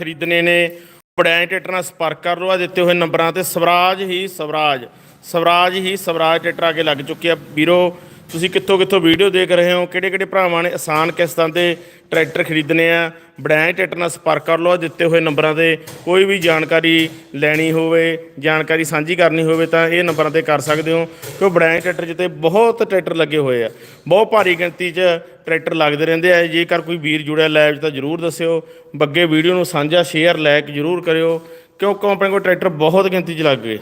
ਖਰੀਦਣੇ ਨੇ ਬੜੈਂ ਟਰੈਕਟਰ ਨਾਲ ਸੰਪਰਕ ਕਰ ਲਓ, ਆ ਦਿੱਤੇ ਹੋਏ ਨੰਬਰਾਂ ਤੇ ਸਵਰਾਜ ਹੀ ਸਵਰਾਜ ਸਵਰਾਜ ਹੀ ਸਵਰਾਜ ਟੇਟਰ ਆ ਕੇ ਲੱਗ ਚੁੱਕੇ ਆ। ਵੀਰੋ ਤੁਸੀਂ ਕਿੱਥੋਂ ਕਿੱਥੋਂ ਵੀਡੀਓ ਦੇਖ ਰਹੇ ਹੋ? ਕਿਹੜੇ ਕਿਹੜੇ ਭਰਾਵਾਂ ਨੇ ਆਸਾਨ ਕਿਸ਼ਤਾਂ ਤੇ ਟਰੈਕਟਰ ਖਰੀਦਣੇ ਆ? ਬੜੈਂ ਟਰੈਕਟਰ ਨਾਲ ਸੰਪਰਕ ਕਰ ਲਓ, ਦਿੱਤੇ ਹੋਏ ਨੰਬਰਾਂ ਤੇ ਕੋਈ ਵੀ ਜਾਣਕਾਰੀ ਲੈਣੀ ਹੋਵੇ, ਜਾਣਕਾਰੀ ਸਾਂਝੀ ਕਰਨੀ ਹੋਵੇ ਤਾਂ ਇਹ ਨੰਬਰਾਂ ਤੇ ਕਰ ਸਕਦੇ ਹੋ, ਕਿਉਂ ਬੜੈਂ ਟਰੈਕਟਰ ਜਿੱਤੇ ਬਹੁਤ ਟਰੈਕਟਰ ਲੱਗੇ ਹੋਏ ਆ। ਬਹੁਤ ਭਾਰੀ ਗਿਣਤੀ 'ਚ ਟਰੈਕਟਰ ਲੱਗਦੇ ਰਹਿੰਦੇ ਆ। ਜੇਕਰ ਕੋਈ ਵੀਰ ਜੁੜਿਆ ਲਾਈਵ 'ਚ ਤਾਂ ਜਰੂਰ ਦੱਸਿਓ। ਬੱਗੇ ਵੀਡੀਓ ਨੂੰ ਸਾਂਝਾ ਸ਼ੇਅਰ ਲਾਇਕ ਜਰੂਰ ਕਰਿਓ। ਕਿਉਂਕਿ ਆਪਣੇ ਕੋਲ ਟਰੈਕਟਰ ਬਹੁਤ ਗਿਣਤੀ 'ਚ ਲੱਗ ਗਏ।